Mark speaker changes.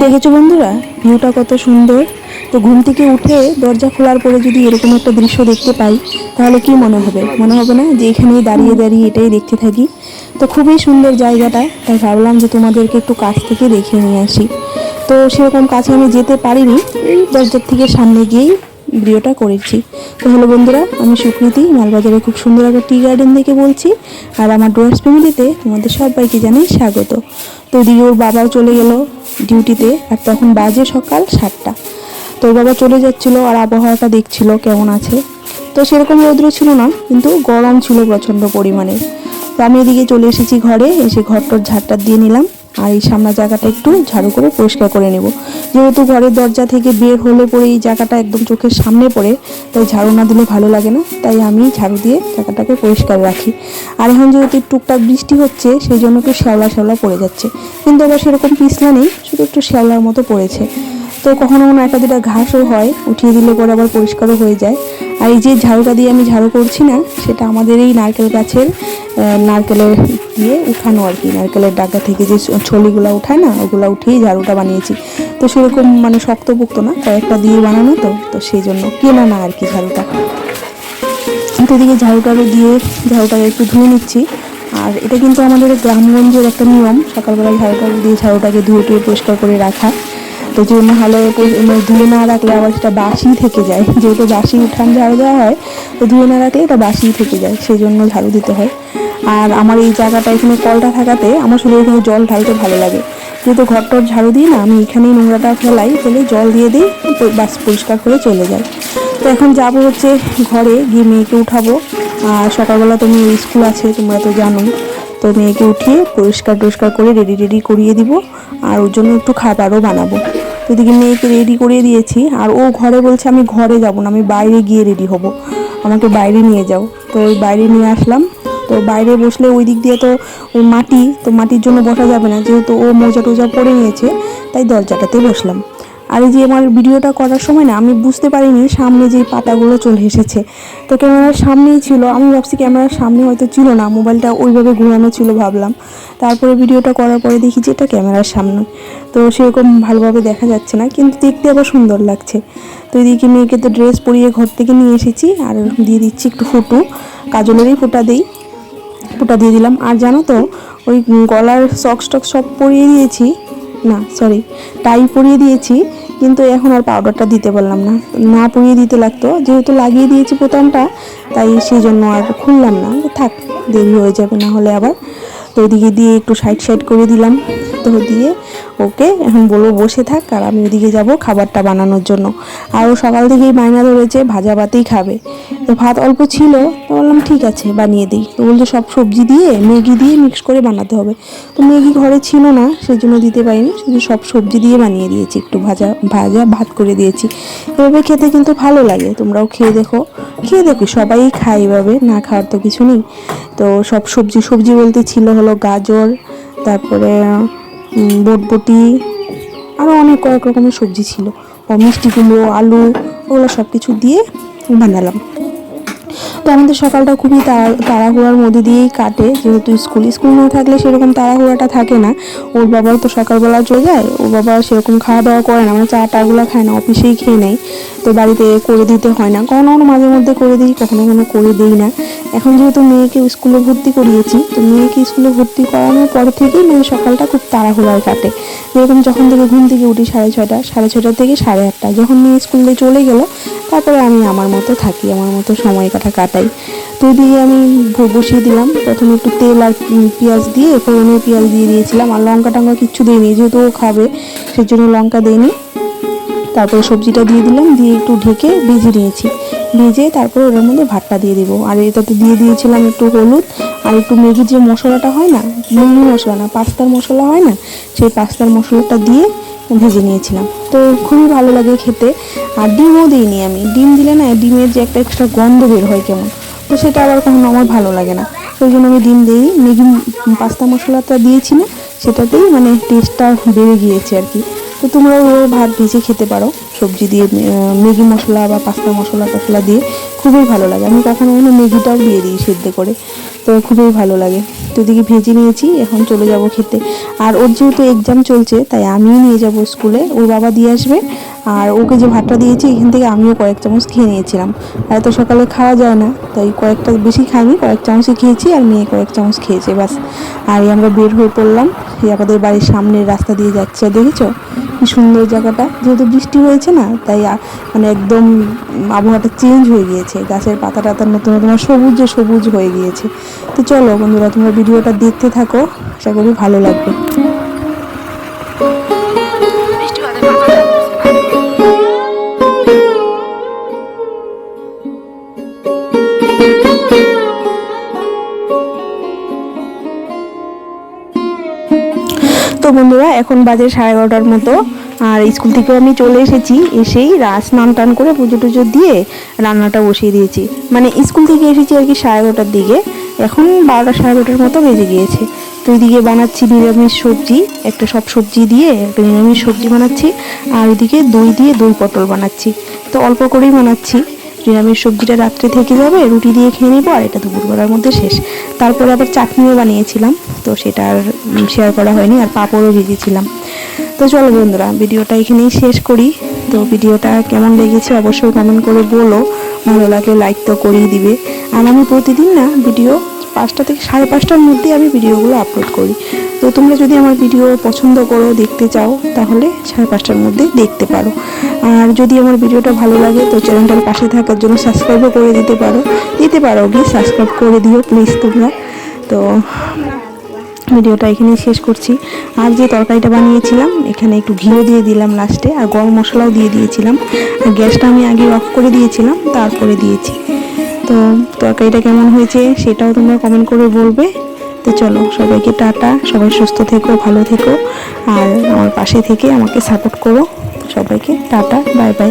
Speaker 1: দেখেছ বন্ধুরা? ভিউটা কত সুন্দর। তো ঘুম থেকে উঠে দরজা খোলার পরে যদি এরকম একটা দৃশ্য দেখতে পাই, তাহলে কি মনে হবে? মনে হবে না যে এখানেই দাঁড়িয়ে দাঁড়িয়ে এটাই দেখতে থাকি? তো খুবই সুন্দর জায়গাটা, তাই ভাবলাম যে তোমাদেরকে একটু কাছ থেকে দেখিয়ে নিয়ে আসি। তো সেরকম কাছে আমি যেতে পারিনি দরজার থেকে সামনে গিয়েই ভিডিওটা করেছি। তো হলো বন্ধুরা, আমি সুকৃতি, মালবাজারে খুব সুন্দর একটা টি গার্ডেন থেকে বলছি, আর আমার ডোয়ার্স ফ্যামিলিতে তোমাদের সবাইকে জানাই স্বাগত। তো ওদিকে ওর বাবাও চলে গেল ডিউটিতে, আর তখন বাজে সকাল সাতটা। তো বাবা চলে যাচ্ছিল আর আবহাওয়াটা দেখছিল কেমন আছে। তো সেরকম রৌদ্র ছিল না, কিন্তু গরম ছিল প্রচণ্ড পরিমাণে। তো আমি এদিকে চলে এসেছি ঘরে, এসে ঘরটার ঝাড়টা দিয়ে নিলাম। আর এই সামনা জায়গাটা একটু ঝাড়ু করে পরিষ্কার করে নেব। যেহেতু ঘরের দরজা থেকে বের হলে পরে এই জায়গাটা একদম চোখের সামনে পড়ে, তাই ঝাড়ু না দিলে ভালো লাগে না। তাই আমি ঝাড়ু দিয়ে জায়গাটাকে পরিষ্কার রাখি। আর এখন যেহেতু টুকটাক বৃষ্টি হচ্ছে, সেই জন্য একটু শ্যাওলা শ্যাওলা পড়ে যাচ্ছে। কিন্তু আবার সেরকম পিছলা নেই, শুধু একটু শ্যাওলার মতো পড়েছে। তো কখনো কখনো একটা দুটা ঘাসও হয়, উঠিয়ে দিলে পরে আবার পরিষ্কারও হয়ে যায়। আর এই যে ঝাড়ুটা দিয়ে আমি ঝাড়ু করছি না, সেটা আমাদের এই নারকেল গাছের নারকেলের দিয়ে উঠানো আর কি, নারকেলের ডাগা থেকে যে ছলিগুলো উঠায় না, ওগুলো উঠিয়েই ঝাড়ুটা বানিয়েছি। তো সেরকম মানে শক্তপোক্ত না, কয়েকটা দিয়ে বানানো তো তো সেই জন্য কেনা না আর কি ঝাড়ুটা। তো এদিকে ঝাড়ুটারও দিয়ে, ঝাড়ুটাকে একটু ধুয়ে নিচ্ছি। আর এটা কিন্তু আমাদের গ্রামগঞ্জের একটা নিয়ম, সকালবেলা ঝাড়ুটাকে দিয়ে ঝাড়ুটাকে ধুয়ে টুয়ে পরিষ্কার করে রাখা। তো জন্য ভালো ধুয়ে না রাখলে আবার সেটা বাসি থেকে যায়। যেহেতু বাসি উঠান ঝাড়ু দেওয়া হয়, তো ধুয়ে না রাখলে এটা বাসি থেকে যায় সেই জন্য ঝাড়ু দিতে হয়। আর আমার এই জায়গাটা এখানে কলটা থাকাতে আমার শুধু এখানে জল ঢালতে ভালো লাগে। যেহেতু ঘরটর ঝাড়ু দিই না, আমি এখানেই নোংরাটা ফেলাই, ফেলে জল দিয়ে দিই তো বাস পরিষ্কার করে চলে যায় তো এখন যাব হচ্ছে ঘরে, গিয়ে মেয়েকে উঠাবো। আর সকালবেলা তো মেয়ের স্কুল আছে, তোমরা তো জানোই। তো মেয়েকে উঠিয়ে পরিষ্কার টরিষ্কার করে রেডি রেডি করিয়ে দিব। আর ওর জন্য একটু খাবারও বানাবো। এদিকে মেয়েকে রেডি করে দিয়েছি। আর ও ঘরে বলছে, আমি ঘরে যাব না, আমি বাইরে গিয়ে রেডি হব। আমাকে বাইরে নিয়ে যাও। তো ওই বাইরে নিয়ে আসলাম। তো বাইরে বসলে ওই দিক দিয়ে তো ওই মাটি, তো মাটির জন্য বসা যাবে না। যেহেতু ও মোজা টোজা পরে নিয়েছে, তাই দরজাটাতে বসলাম। আর এই যে আমার ভিডিওটা করার সময় না, আমি বুঝতে পারিনি সামনে যে পাতাগুলো চলে এসেছে। তো ক্যামেরার সামনেই ছিল, আমি ভাবছি ক্যামেরার সামনে হয়তো ছিল না, মোবাইলটা ওইভাবে ঘোরানো ছিল ভাবলাম। তারপরে ভিডিওটা করার পরে দেখি যে এটা ক্যামেরার সামনে। তো সেরকম ভালোভাবে দেখা যাচ্ছে না, কিন্তু দেখতে আবার সুন্দর লাগছে। তো এদিকে মেয়েকে তো ড্রেস পরিয়ে ঘর থেকে নিয়ে এসেছি, আর দিয়ে দিচ্ছি একটু ফোটো, কাজলেরই ফোঁটা দিই। ফোঁটা দিয়ে দিলাম। আর জানো তো, ওই গলার সক্স টক্স সব পরিয়ে দিয়েছি। না সরি টাই পরিয়ে দিয়েছি, কিন্তু এখন আর পাউডারটা দিতে পারলাম না। না পরিয়ে দিতে লাগতো, যেহেতু লাগিয়ে দিয়েছি বোতামটা, তাই সেই জন্য আর খুললাম না। থাক, দেরি হয়ে যাবে না হলে আবার। তো ওইদিকে দিয়ে একটু সাইড সাইড করে দিলাম। তো দিয়ে ওকে এখন বলব বসে থাক আর আমি ওদিকে যাব খাবারটা বানানোর জন্য। আর ও সকাল থেকেই মাইনা ধরেছে, ভাজা ভাতেই খাবে। তো ভাত অল্প ছিল, তো বললাম ঠিক আছে, বানিয়ে দিই। তো বলছে সব সবজি দিয়ে, ম্যাগি দিয়ে মিক্স করে বানাতে হবে। তো ম্যাগি ঘরে ছিল না সেই জন্য দিতে পারিনি। শুধু সব সবজি দিয়ে বানিয়ে দিয়েছি, একটু ভাজা ভাজা ভাত করে দিয়েছি। এভাবে খেতে কিন্তু ভালো লাগে, তোমরাও খেয়ে দেখো। খেয়ে দেখো, সবাই খায় এভাবে, না খাওয়ার তো কিছু নেই। তো সব সবজি সবজি বলতে ছিল হলো গাজর, তারপরে বটবটি আরও অনেক কয়েক রকমের সবজি ছিল। ও মিষ্টি কুমড়ো, আলু, ওগুলো সব কিছু দিয়ে বানালাম। তো আমাদের সকালটা খুবই তাড়া তাড়াহুড়ার মধ্যে দিয়েই কাটে। যেহেতু স্কুল স্কুল না থাকলে সেরকম তাড়াহুড়াটা থাকে না। ওর বাবাও তো সকালবেলা চলে যায়, ওর বাবা সেরকম খাওয়া দাওয়া করে না মানে চা টাগুলো খায় না, অফিসেই খেয়ে নেয়। তো বাড়িতে করে দিতে হয় না। কখনো মাঝে মধ্যে করে দিই, কখনো কখনো করে দিই না। এখন যেহেতু মেয়েকে স্কুলে ভর্তি করিয়েছি, তো মেয়েকে স্কুলে ভর্তি করানোর পর থেকেই মানে সকালটা খুব তাড়াহুড়ায় কাটে। যেরকম যখন থেকে ঘুম থেকে উঠি সাড়ে ছটা সাড়ে ছটা থেকে সাড়ে আটটা, যখন মেয়ে স্কুলে চলে গেল, তারপরে আমি আমার মতো থাকি, আমার মতো সময় কাটা কাটাই। তো দিয়ে আমি বসিয়ে দিলাম, প্রথমে একটু তেল আর পেঁয়াজ দিয়ে ফোড়নে পেঁয়াজ দিয়ে দিয়েছিলাম, আর লঙ্কা টঙ্কা কিচ্ছু দিইনি, যেহেতু ও খাবে, সেই জন্য লঙ্কা দিইনি। তারপরে সবজিটা দিয়ে দিলাম, দিয়ে একটু ঢেকে ভেজে নিয়েছি। ভেজে তারপরে ওর মধ্যে ভাতটা দিয়ে দেবো। আর এটাতে দিয়ে দিয়েছিলাম একটু হলুদ আর একটু ম্যাগির যে মশলাটা হয় না ম্যাগি মশলা না, পাস্তার মশলা হয় না, সেই পাস্তার মশলাটা দিয়ে ভেজে নিয়েছিলাম। তো খুবই ভালো লাগে খেতে। আর ডিমও দিইনি আমি। ডিম দিলে না ডিমের যে একটা এক্সট্রা গন্ধ বের হয় কেমন? তো সেটা আবার কখনো আমার ভালো লাগে না। ওই জন্য আমি ডিম দিই ম্যাগি, পাস্তা মশলাটা দিয়েছি না, সেটাতেই মানে টেস্টটা বেড়ে গিয়েছে আর কি। তো তোমরা ওই ভাত ভেজে খেতে পারো। সবজি দিয়ে ম্যাগি মশলা বা পাস্তা মশলা টশলা দিয়ে খুবই ভালো লাগে। আমি কখনো কখনো ম্যাগিটাও দিয়ে দিই সেদ্ধ করে, তো খুবই ভালো লাগে। তো এদিকে ভেজে নিয়েছি, এখন চলে যাব খেতে। আর ওর যেহেতু এক্সাম চলছে, তাই আমিই নিয়ে যাব স্কুলে ওর বাবা দিয়ে আসবে, আর ওকে যে ভাতটা দিয়েছি, এখান থেকে আমিও কয়েক চামচ খেয়ে নিয়েছিলাম। আর তো সকালে খাওয়া যায় না, তাই কয়েকটা বেশি খাইনি, কয়েক চামচই খেয়েছি, আর মেয়ে কয়েক চামচ খেয়েছে বাস আর আমরা বের হয়ে পড়লাম, এই আমাদের বাড়ির সামনের রাস্তা দিয়ে যাচ্ছে, দেখেছ? কি সুন্দর জায়গাটা। যেহেতু বৃষ্টি হয়েছে না, তাই মানে একদম আবহাওয়াটা চেঞ্জ হয়ে গিয়েছে। গাছের পাতা টাতা নতুন নতুন সবুজে সবুজ হয়ে গিয়েছে। তো চলো বন্ধুরা, তোমরা ভিডিওটা দেখতে থাকো। আশা করি ভালো লাগবে। বন্ধুরা, এখন বাজে সাড়ে এগারোটার মতো। আর স্কুল থেকেও আমি চলে এসেছি, এসেই স্নান টান করে পুজো টুজো দিয়ে রান্নাটা বসিয়ে দিয়েছি। মানে স্কুল থেকে এসেছি আর কি সাড়ে এগারোটার দিকে। এখন বারোটা সাড়ে এগারোটার মতো বেজে গিয়েছে। তো ওইদিকে বানাচ্ছি নিরামিষ সবজি, একটা সব সবজি দিয়ে একটা নিরামিষ সবজি বানাচ্ছি, আর ওইদিকে দই দিয়ে দই পটল বানাচ্ছি। তো অল্প করেই বানাচ্ছি। নিরামিষ সবজিটা রাত্রে থেকে যাবে, রুটি দিয়ে খেয়ে নেব, আর এটা দুপুরবেলার মধ্যে শেষ। তারপরে আবার চাটনিও বানিয়েছিলাম, তো সেটা আর শেয়ার করা হয়নি, আর পাঁপড়ও ভেজেছিলাম। তো চলো বন্ধুরা, ভিডিওটা এখানেই শেষ করি। তো ভিডিওটা কেমন লেগেছে অবশ্যই কমেন্ট করে বলো, ভালো লাগলে লাইক তো করেই দিবে। আর আমি প্রতিদিন না ভিডিও পাঁচটা থেকে সাড়ে পাঁচটার মধ্যে আমি ভিডিওগুলো আপলোড করি। তো তোমরা যদি আমার ভিডিও পছন্দ করো, দেখতে চাও, তাহলে সাড়ে পাঁচটার মধ্যে দেখতে পারো। আর যদি আমার ভিডিওটা ভালো লাগে, তো চ্যানেলটার পাশে থাকার জন্য সাবস্ক্রাইবও করে দিতে পারো। দিতে পারো গিয়ে সাবস্ক্রাইব করে দিও প্লিজ তোমরা। তো ভিডিওটা এখানেই শেষ করছি। আর যে তরকারিটা বানিয়েছিলাম, এখানে একটু ঘিও দিয়ে দিলাম লাস্টে আর গরম মশলাও দিয়ে দিয়েছিলাম। আর গ্যাসটা আমি আগে অফ করে দিয়েছিলাম, তারপরে দিয়েছি। তো তরকারিটা কেমন হয়েছে সেটাও তোমরা কমেন্ট করে বলবে। তো চলো, সবাইকে টাটা, সবাই সুস্থ থেকো, ভালো থেকো, আর আমার পাশে থেকে আমাকে সাপোর্ট করো। সবাইকে টাটা বাই বাই